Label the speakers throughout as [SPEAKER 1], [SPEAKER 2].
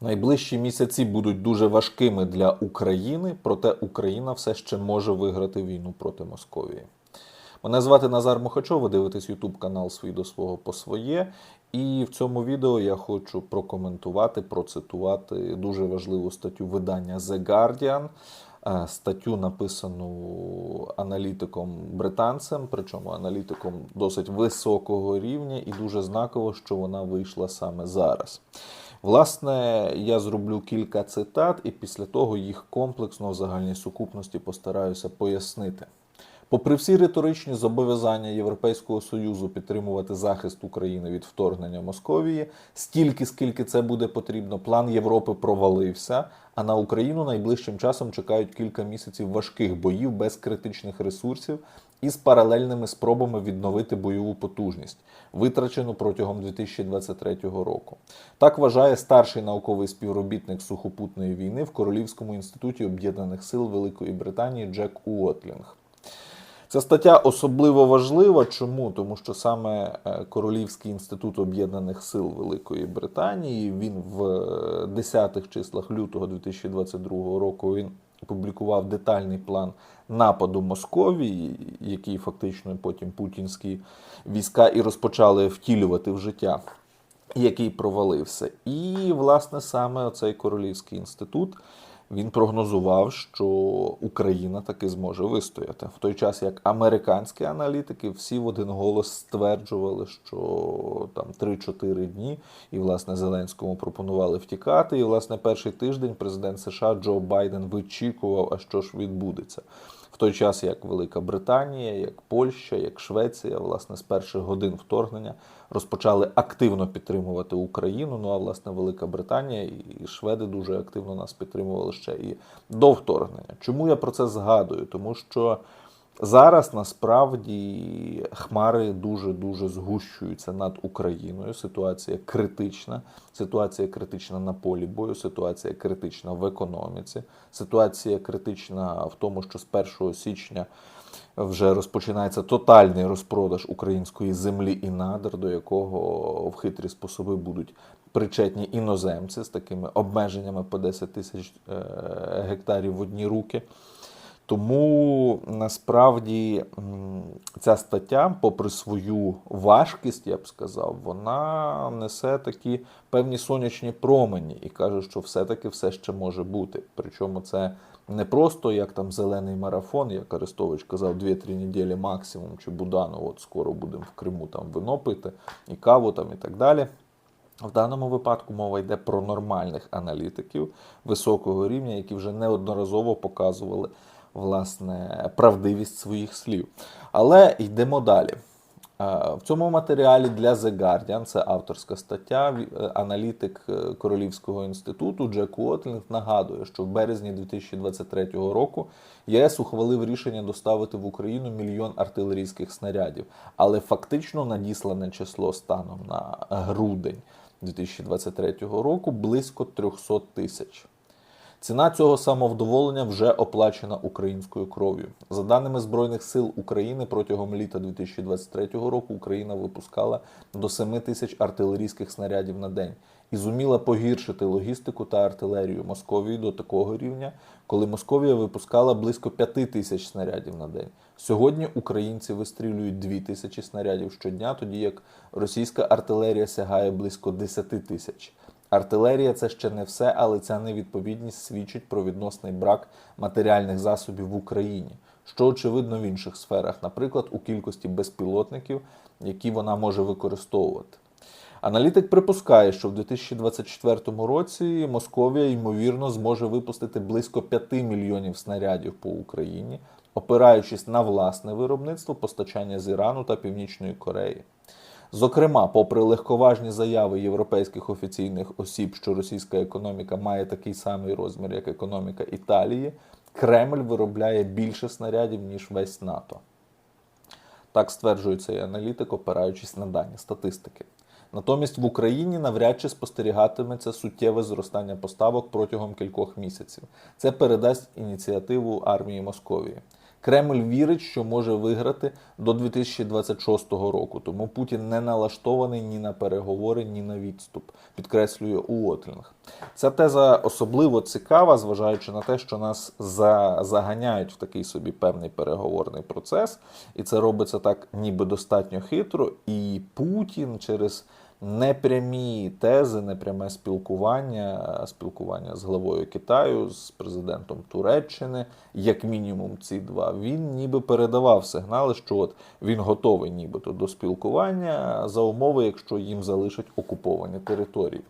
[SPEAKER 1] Найближчі місяці будуть дуже важкими для України, проте Україна все ще може виграти війну проти Московії. Мене звати Назар Мохачов, ви дивитесь YouTube канал Свій до свого по своє. І в цьому відео я хочу прокоментувати, процитувати дуже важливу статтю видання The Guardian. Е, Статтю написану аналітиком британцем, причому аналітиком досить високого рівня, і дуже знаково, що вона вийшла саме зараз. Власне, я зроблю кілька цитат, і після того їх комплексно в загальній сукупності постараюся пояснити. Попри всі риторичні зобов'язання Європейського союзу підтримувати захист України від вторгнення Московії, стільки скільки це буде потрібно, план Європи провалився. А на Україну найближчим часом чекають кілька місяців важких боїв без критичних ресурсів і з паралельними спробами відновити бойову потужність, витрачену протягом 2023 року. Так вважає старший науковий співробітник сухопутної війни в Королівському інституті Об'єднаних Сил Великої Британії Джек Уотлінг. Ця стаття особливо важлива. Чому? Тому що саме е, Королівський інститут Об'єднаних Сил Великої Британії він в 10-х числах лютого 2022 року він опублікував детальний план нападу Московії, який фактично потім путінські війська і розпочали втілювати в життя. Який провалився, і власне саме оцей королівський інститут він прогнозував, що Україна таки зможе вистояти в той час, як американські аналітики всі в один голос стверджували, що там 3-4 дні, і власне Зеленському пропонували втікати. І власне перший тиждень президент США Джо Байден вичікував, а що ж відбудеться. В той час, як Велика Британія, як Польща, як Швеція, власне, з перших годин вторгнення розпочали активно підтримувати Україну. Ну а власне Велика Британія і Шведи дуже активно нас підтримували ще і до вторгнення. Чому я про це згадую? Тому що зараз насправді хмари дуже дуже згущуються над Україною. Ситуація критична. Ситуація критична на полі бою, ситуація критична в економіці, ситуація критична в тому, що з 1 січня вже розпочинається тотальний розпродаж української землі і надр, до якого в хитрі способи будуть причетні іноземці з такими обмеженнями по 10 тисяч е, гектарів в одні руки. Тому насправді ця стаття, попри свою важкість, я б сказав, вона несе такі певні сонячні промені і каже, що все-таки все ще може бути. Причому це не просто як там зелений марафон, як Арестович казав, 2-3 неділі максимум, чи Буданов, от скоро будемо в Криму там вино пити і каву там і так далі. В даному випадку мова йде про нормальних аналітиків високого рівня, які вже неодноразово показували власне правдивість своїх слів. Але йдемо далі. Е, В цьому матеріалі для The Guardian, це авторська стаття, е, аналітик е, Королівського інституту Джек Уотлінг нагадує, що в березні 2023 року єС ухвалив рішення доставити в Україну мільйон артилерійських снарядів, але фактично надіслане число станом на грудень 2023 року близько 300 тисяч. Ціна цього самовдоволення вже оплачена українською кров'ю. За даними Збройних сил України, протягом літа 2023 року Україна випускала до 7 тисяч артилерійських снарядів на день і зуміла погіршити логістику та артилерію Московії до такого рівня, коли Московія випускала близько 5 тисяч снарядів на день. Сьогодні українці вистрілюють 2 тисячі снарядів щодня, тоді як російська артилерія сягає близько 10 тисяч. Артилерія це ще не все, але ця невідповідність свідчить про відносний брак матеріальних засобів в Україні, що очевидно в інших сферах, наприклад, у кількості безпілотників, які вона може використовувати. Аналітик припускає, що в 2024 році Московія ймовірно зможе випустити близько 5 мільйонів снарядів по Україні, опираючись на власне виробництво постачання з Ірану та Північної Кореї. Зокрема, попри легковажні заяви європейських офіційних осіб, що російська економіка має такий самий розмір, як економіка Італії, Кремль виробляє більше снарядів, ніж весь НАТО. Так стверджує цей аналітик, опираючись на дані статистики. Натомість в Україні навряд чи спостерігатиметься суттєве зростання поставок протягом кількох місяців. Це передасть ініціативу армії Московії. Кремль вірить, що може виграти до 2026 року, тому Путін не налаштований ні на переговори, ні на відступ, підкреслює Уотлінг. Ця теза особливо цікава, зважаючи на те, що нас за, заганяють в такий собі певний переговорний процес, і це робиться так, ніби достатньо хитро. І Путін через непрямі тези, непряме спілкування, спілкування з главою Китаю, з президентом Туреччини, як мінімум ці два, він ніби передавав сигнали, що от він готовий нібито до спілкування за умови, якщо їм залишать окуповані території.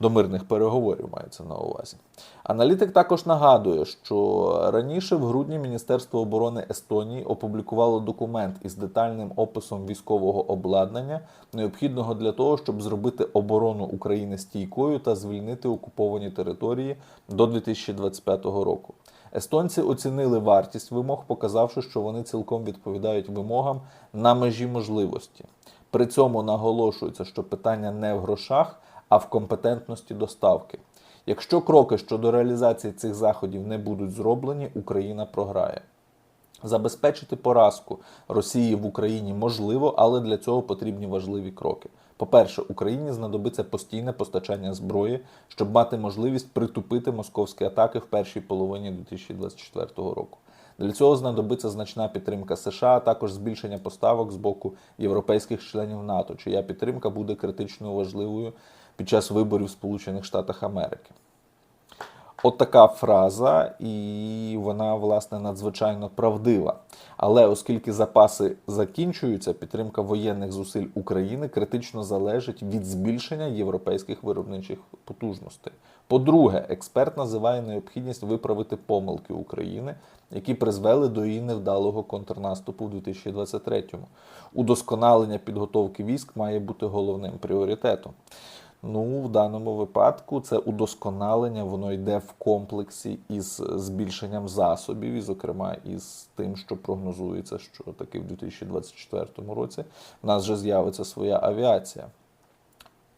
[SPEAKER 1] До мирних переговорів мається на увазі. Аналітик також нагадує, що раніше в грудні Міністерство оборони Естонії опублікувало документ із детальним описом військового обладнання, необхідного для того, щоб зробити оборону України стійкою та звільнити окуповані території до 2025 року. Естонці оцінили вартість вимог, показавши, що вони цілком відповідають вимогам на межі можливості. При цьому наголошується, що питання не в грошах, а в компетентності доставки. Якщо кроки щодо реалізації цих заходів не будуть зроблені, Україна програє. Забезпечити поразку Росії в Україні можливо, але для цього потрібні важливі кроки. По-перше, Україні знадобиться постійне постачання зброї, щоб мати можливість притупити московські атаки в першій половині 2024 року. Для цього знадобиться значна підтримка США, а також збільшення поставок з боку європейських членів НАТО, чия підтримка буде критично важливою під час виборів в Сполучених Штатах Америки. От така фраза, і вона, власне, надзвичайно правдива. Але оскільки запаси закінчуються, підтримка воєнних зусиль України критично залежить від збільшення європейських виробничих потужностей. По-друге, експерт називає необхідність виправити помилки України, які призвели до її невдалого контрнаступу в 2023-му. Удосконалення підготовки військ має бути головним пріоритетом. Ну, в даному випадку це удосконалення, воно йде в комплексі із збільшенням засобів, і, зокрема, із тим, що прогнозується, що таки в 2024 році в нас вже з'явиться своя авіація.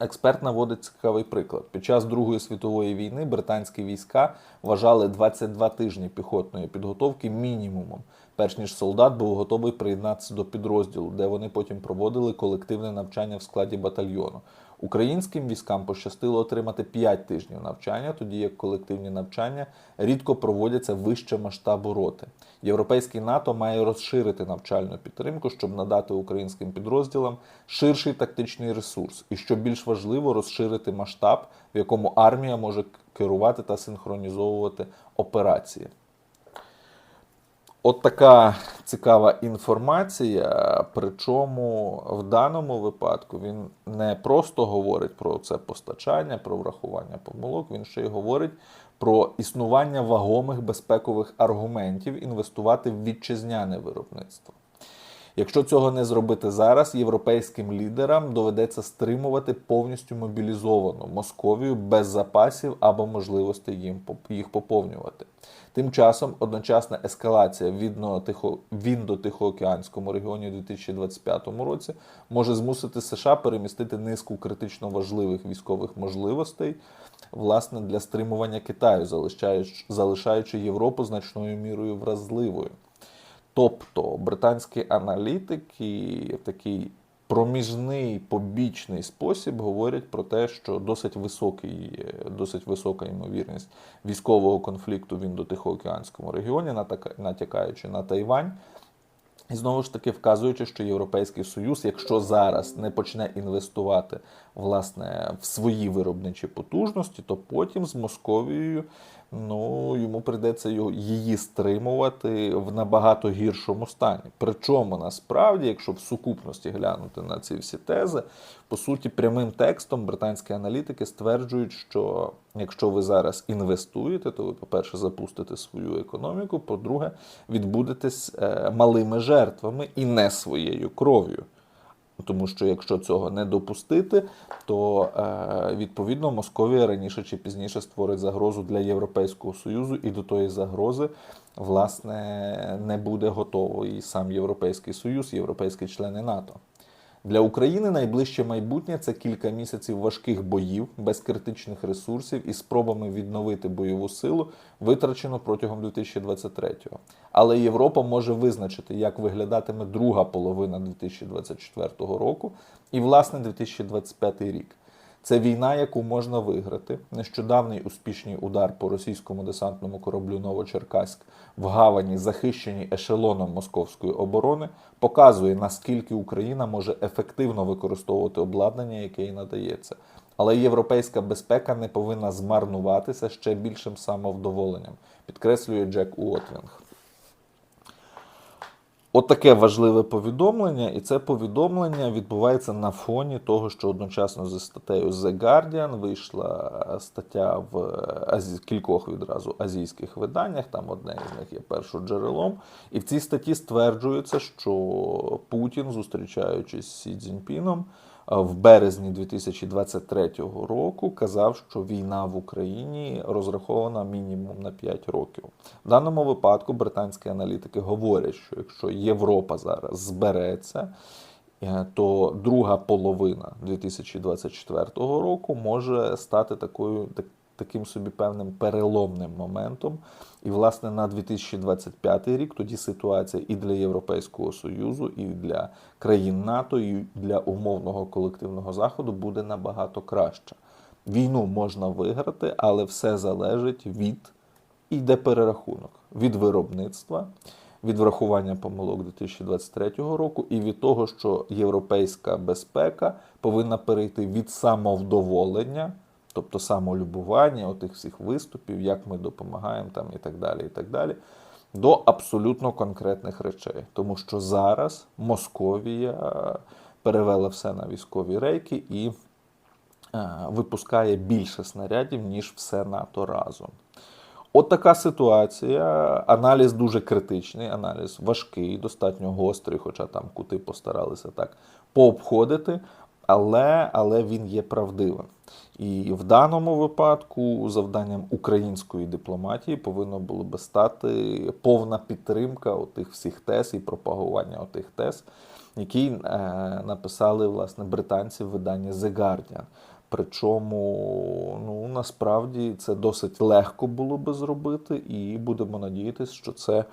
[SPEAKER 1] Експерт наводить цікавий приклад. Під час Другої світової війни британські війська вважали 22 тижні піхотної підготовки мінімумом, перш ніж солдат був готовий приєднатися до підрозділу, де вони потім проводили колективне навчання в складі батальйону. Українським військам пощастило отримати 5 тижнів навчання, тоді як колективні навчання рідко проводяться вище масштабу роти. Європейський НАТО має розширити навчальну підтримку, щоб надати українським підрозділам ширший тактичний ресурс, і що більш важливо, розширити масштаб, в якому армія може керувати та синхронізовувати операції. От така цікава інформація. Причому в даному випадку він не просто говорить про це постачання, про врахування помилок, він ще й говорить про існування вагомих безпекових аргументів інвестувати в вітчизняне виробництво. Якщо цього не зробити зараз, європейським лідерам доведеться стримувати повністю мобілізовану Московію без запасів або можливості їм їх поповнювати. Тим часом одночасна ескалація в Індо-Тихоокеанському регіоні у 2025 році може змусити США перемістити низку критично важливих військових можливостей власне для стримування Китаю, залишаючи Європу значною мірою вразливою. Тобто британські аналітики в такий проміжний побічний спосіб говорять про те, що досить високий, досить висока ймовірність військового конфлікту в індотихоокеанському регіоні, натякаючи на Тайвань. І знову ж таки вказуючи, що Європейський Союз, якщо зараз не почне інвестувати власне в свої виробничі потужності, то потім з Московією ну йому прийдеться її стримувати в набагато гіршому стані. Причому насправді, якщо в сукупності глянути на ці всі тези, по суті, прямим текстом британські аналітики стверджують, що якщо ви зараз інвестуєте, то ви, по-перше, запустите свою економіку, по-друге, відбудетесь е, малими жертвами і не своєю кров'ю. Тому що якщо цього не допустити, то е, відповідно Московія раніше чи пізніше створить загрозу для Європейського Союзу, і до тої загрози власне не буде готовий сам Європейський Союз, європейські члени НАТО. Для України найближче майбутнє це кілька місяців важких боїв без критичних ресурсів і спробами відновити бойову силу, витрачену протягом 2023-го. Але Європа може визначити, як виглядатиме друга половина 2024 року і, власне, 2025 рік. Це війна, яку можна виграти. Нещодавний успішний удар по російському десантному кораблю Новочеркаськ в гавані, захищеній ешелоном московської оборони, показує наскільки Україна може ефективно використовувати обладнання, яке їй надається. Але європейська безпека не повинна змарнуватися ще більшим самовдоволенням, підкреслює Джек Уотлінг. От важливе повідомлення, і це повідомлення відбувається на фоні того, що одночасно зі статтею The Guardian вийшла стаття в азі... кількох відразу азійських виданнях. Там одне з них є першоджерелом. І в цій статті стверджується, що Путін, зустрічаючись з Сі Цзіньпіном, в березні 2023 року казав, що війна в Україні розрахована мінімум на 5 років. В даному випадку британські аналітики говорять, що якщо Європа зараз збереться, е, то друга половина 2024 року може стати такою так- таким собі певним переломним моментом. І, власне, на 2025 рік тоді ситуація і для Європейського Союзу, і для країн НАТО, і для умовного колективного заходу буде набагато краща. Війну можна виграти, але все залежить від і йде перерахунок від виробництва, від врахування помилок 2023 року і від того, що європейська безпека повинна перейти від самовдоволення, тобто самолюбування, отих всіх виступів, як ми допомагаємо там і так далі, і так далі, до абсолютно конкретних речей. Тому що зараз Московія е, перевела все на військові рейки і е, випускає більше снарядів, ніж все НАТО разом. От така ситуація. Аналіз дуже критичний, аналіз важкий, достатньо гострий, хоча там кути постаралися так пообходити, але, але він є правдивим. І в даному випадку завданням української дипломатії повинно було би стати повна підтримка отих всіх тез і пропагування отих тез, які е, написали власне британці в виданні The Guardian. Причому ну насправді це досить легко було би зробити, і будемо надіятися, що це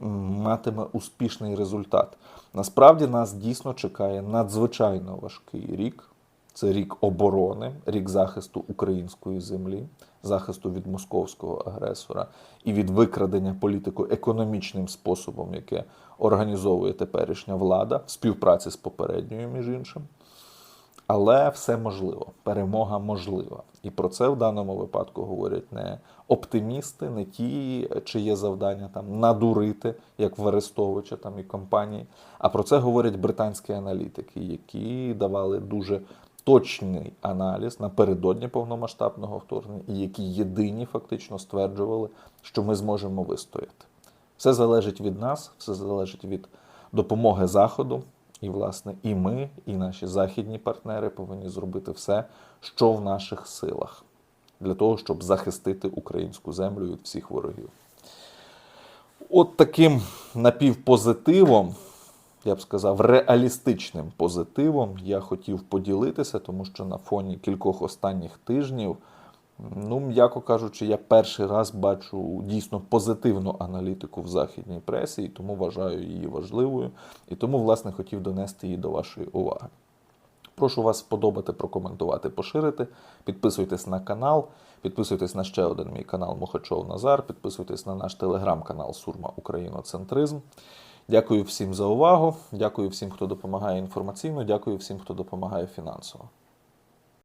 [SPEAKER 1] матиме успішний результат. Насправді нас дійсно чекає надзвичайно важкий рік. Це рік оборони, рік захисту української землі, захисту від московського агресора і від викрадення політико-економічним способом, яке організовує теперішня влада співпраці з попередньою, між іншим. Але все можливо, перемога можлива. І про це в даному випадку говорять не оптимісти, не ті, чиє завдання там надурити, як в Арестовича там і компанії. А про це говорять британські аналітики, які давали дуже точний аналіз напередодні повномасштабного вторгнення, і які єдині фактично стверджували, що ми зможемо вистояти. Все залежить від нас, все залежить від допомоги Заходу. І, власне, і ми, і наші західні партнери повинні зробити все, що в наших силах, для того, щоб захистити українську землю від всіх ворогів. От таким напівпозитивом, я б сказав, реалістичним позитивом я хотів поділитися, тому що на фоні кількох останніх тижнів, ну, м'яко кажучи, я перший раз бачу дійсно позитивну аналітику в західній пресі, і тому вважаю її важливою. І тому, власне, хотів донести її до вашої уваги. Прошу вас сподобати, прокоментувати, поширити. Підписуйтесь на канал, підписуйтесь на ще один мій канал Мухачов Назар, підписуйтесь на наш телеграм-канал Сурма Україноцентризм. Дякую всім за увагу. Дякую всім, хто допомагає інформаційно. Дякую всім, хто допомагає фінансово.